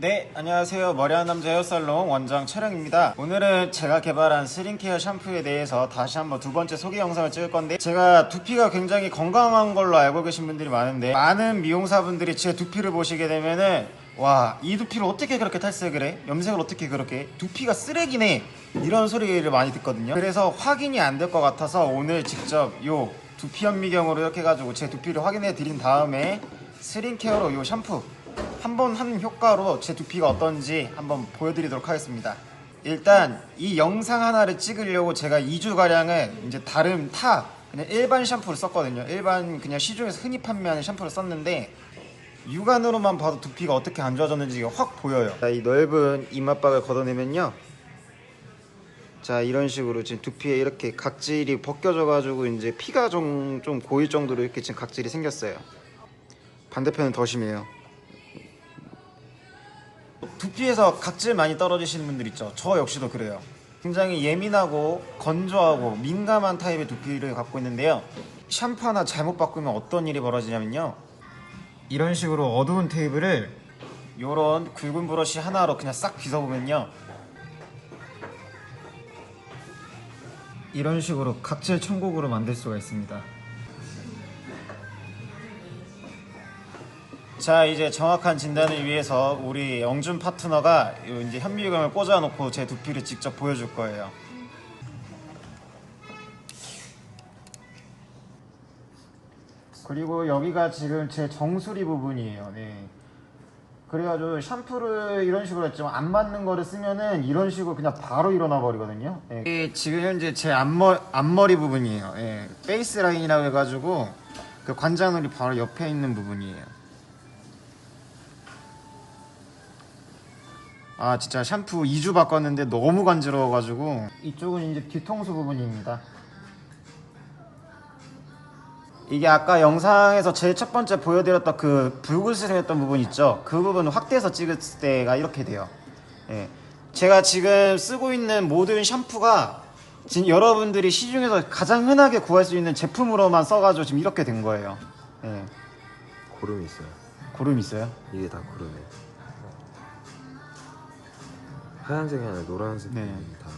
네, 안녕하세요. 머리한 남자 헤어살롱 원장 촬영입니다. 오늘은 제가 개발한 스링케어 샴푸에 대해서 다시 한번 두 번째 소개 영상을 찍을 건데 제가 두피가 굉장히 건강한 걸로 알고 계신 분들이 많은데 많은 미용사분들이 제 두피를 보시게 되면은 와, 이 두피를 어떻게 그렇게 탈색을 해? 염색을 어떻게 그렇게 해? 두피가 쓰레기네. 이런 소리를 많이 듣거든요. 그래서 확인이 안 될 것 같아서 오늘 직접 요 두피 현미경으로 이렇게 해가지고 제 두피를 확인해 드린 다음에 스링케어로 요 샴푸 한 번 한 효과로 제 두피가 어떤지 한번 보여드리도록 하겠습니다. 일단 이 영상 하나를 찍으려고 제가 2주가량을 이제 다른 타 그냥 일반 샴푸를 썼거든요. 일반 그냥 시중에서 흔히 판매하는 샴푸를 썼는데 육안으로만 봐도 두피가 어떻게 안 좋아졌는지 확 보여요. 자, 이 넓은 이마박을 걷어내면요. 자 이런 식으로 지금 두피에 이렇게 각질이 벗겨져 가지고 이제 피가 좀, 좀 고일 정도로 이렇게 지금 각질이 생겼어요. 반대편은 더 심해요. 두피에서 각질 많이 떨어지시는 분들 있죠. 저 역시도 그래요. 굉장히 예민하고 건조하고 민감한 타입의 두피를 갖고 있는데요. 샴푸 하나 잘못 바꾸면 어떤 일이 벌어지냐면요. 이런 식으로 어두운 테이블을 요런 굵은 브러쉬 하나로 그냥 싹 빗어보면요. 이런 식으로 각질 천국으로 만들 수가 있습니다. 자 이제 정확한 진단을 위해서 우리 영준 파트너가 요 이제 현미경을 꽂아놓고 제 두피를 직접 보여줄 거예요. 그리고 여기가 지금 제 정수리 부분이에요. 네. 그래가지고 샴푸를 이런 식으로 했지만 안 맞는 거를 쓰면은 이런 식으로 그냥 바로 일어나 버리거든요. 예. 이게 지금 현재 제 앞머, 앞머리 부분이에요. 예. 페이스 라인이라고 해가지고 그 관자놀이 바로 옆에 있는 부분이에요. 아 진짜 샴푸 2주 바꿨는데 너무 간지러워가지고 이쪽은 이제 뒤통수 부분입니다. 이게 아까 영상에서 제일 첫 번째 보여드렸던 그 붉은색했던 부분 있죠? 그 부분 확대해서 찍었을 때가 이렇게 돼요. 예. 제가 지금 쓰고 있는 모든 샴푸가 지금 여러분들이 시중에서 가장 흔하게 구할 수 있는 제품으로만 써가지고 지금 이렇게 된 거예요. 예. 고름이 있어요. 고름 있어요? 이게 다 고름이에요. 하얀색이 아니라 노란색 네. 다.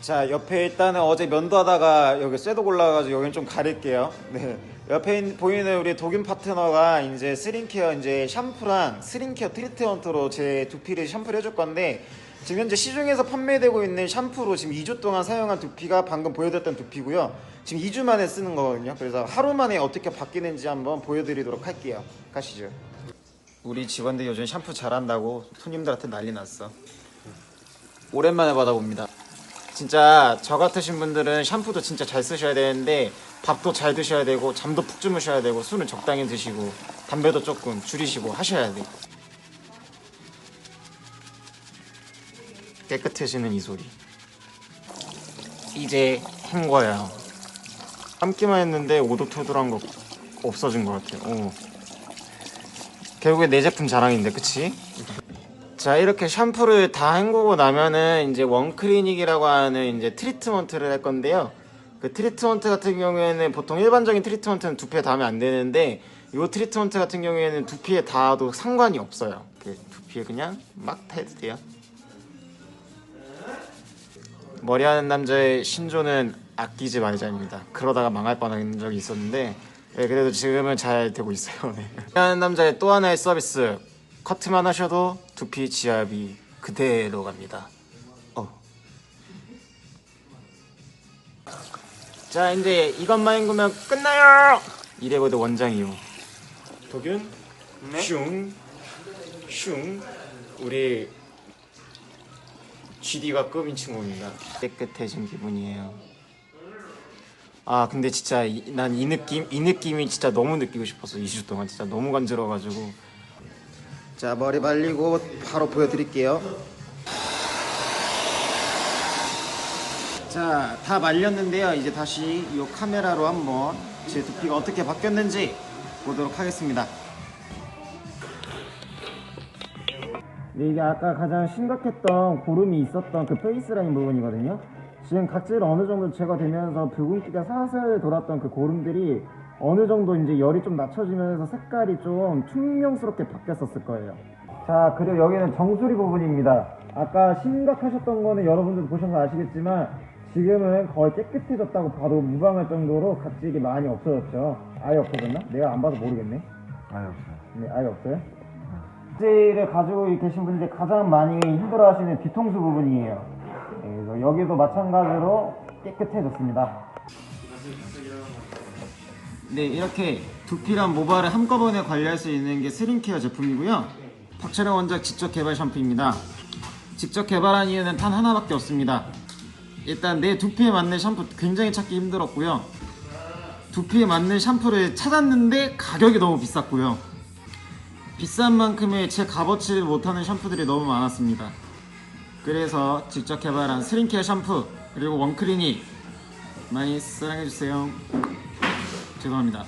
자 옆에 일단은 어제 면도하다가 여기 쇠독 올라가가지고 여기는 좀 가릴게요. 네. 옆에 있- 보이는 우리 독일 파트너가 이제 스링케어 이제 샴푸랑 스링케어 트리트먼트로 제 두피를 샴푸를 해줄 건데 지금 현재 시중에서 판매되고 있는 샴푸로 지금 2주 동안 사용한 두피가 방금 보여드렸던 두피고요. 지금 2주 만에 쓰는 거거든요. 그래서 하루 만에 어떻게 바뀌는지 한번 보여드리도록 할게요. 가시죠. 우리 직원들 요즘 샴푸 잘한다고 손님들한테 난리 났어. 오랜만에 받아봅니다. 진짜 저 같으신 분들은 샴푸도 진짜 잘 쓰셔야 되는데 밥도 잘 드셔야 되고 잠도 푹 주무셔야 되고 술은 적당히 드시고 담배도 조금 줄이시고 하셔야 돼. 깨끗해지는 이 소리. 이제 한 거예요. 감기만 했는데 오도토돌한 거 없어진 것 같아요. 어. 결국에 내 제품 자랑인데, 그치? 자 이렇게 샴푸를 다 헹구고 나면은 이제 원크리닉이라고 하는 이제 트리트먼트를 할 건데요. 그 트리트먼트 같은 경우에는 보통 일반적인 트리트먼트는 두피에 닿으면 안 되는데 이 트리트먼트 같은 경우에는 두피에 닿아도 상관이 없어요. 그 두피에 그냥 막 해도 돼요. 머리하는 남자의 신조는 아끼지 말자입니다. 그러다가 망할 뻔한 적이 있었는데 네, 그래도 지금은 잘 되고 있어요 네. 머리하는 남자의 또 하나의 서비스 커트만 하셔도 두피 지압이 그대로 갑니다. 어. 자 이제 이것만 헹구면 끝나요. 이래고도 원장이요. 독윤, 슝, 슝. 우리 GD가 급인 친구입니다. 깨끗해진 기분이에요. 아 근데 진짜 난 이 느낌 이 느낌이 진짜 너무 느끼고 싶었어 2주 동안 진짜 너무 간지러워가지고. 자 머리 말리고 바로 보여드릴게요. 자 다 말렸는데요. 이제 다시 이 카메라로 한번 제 두피가 어떻게 바뀌었는지 보도록 하겠습니다. 네, 이게 아까 가장 심각했던 고름이 있었던 그 페이스라인 부분이거든요 지금 각질 어느 정도 제거되면서 붉은기가 사슬 돌았던 그 고름들이 어느 정도 이제 열이 좀 낮춰지면서 색깔이 좀 투명스럽게 바뀌었었을 거예요. 자, 그리고 여기는 정수리 부분입니다. 아까 심각하셨던 거는 여러분들 보셔서 아시겠지만 지금은 거의 깨끗해졌다고 봐도 무방할 정도로 각질이 많이 없어졌죠. 아예 없어졌나? 내가 안 봐도 모르겠네. 아예 없어요. 네, 아예 없어요? 각질을 가지고 계신 분들이 가장 많이 힘들어하시는 뒤통수 부분이에요. 여기도 마찬가지로 깨끗해졌습니다. 네, 이렇게 두피랑 모발을 한꺼번에 관리할 수 있는 게 스린케어 제품이고요. 박철영 원작 직접 개발 샴푸입니다. 직접 개발한 이유는 단 하나밖에 없습니다. 일단 내 두피에 맞는 샴푸 굉장히 찾기 힘들었고요. 두피에 맞는 샴푸를 찾았는데 가격이 너무 비쌌고요. 비싼 만큼의 제 값어치를 못하는 샴푸들이 너무 많았습니다. 그래서 직접 개발한 스린케어 샴푸 그리고 원크리닉 많이 사랑해주세요. 죄송합니다.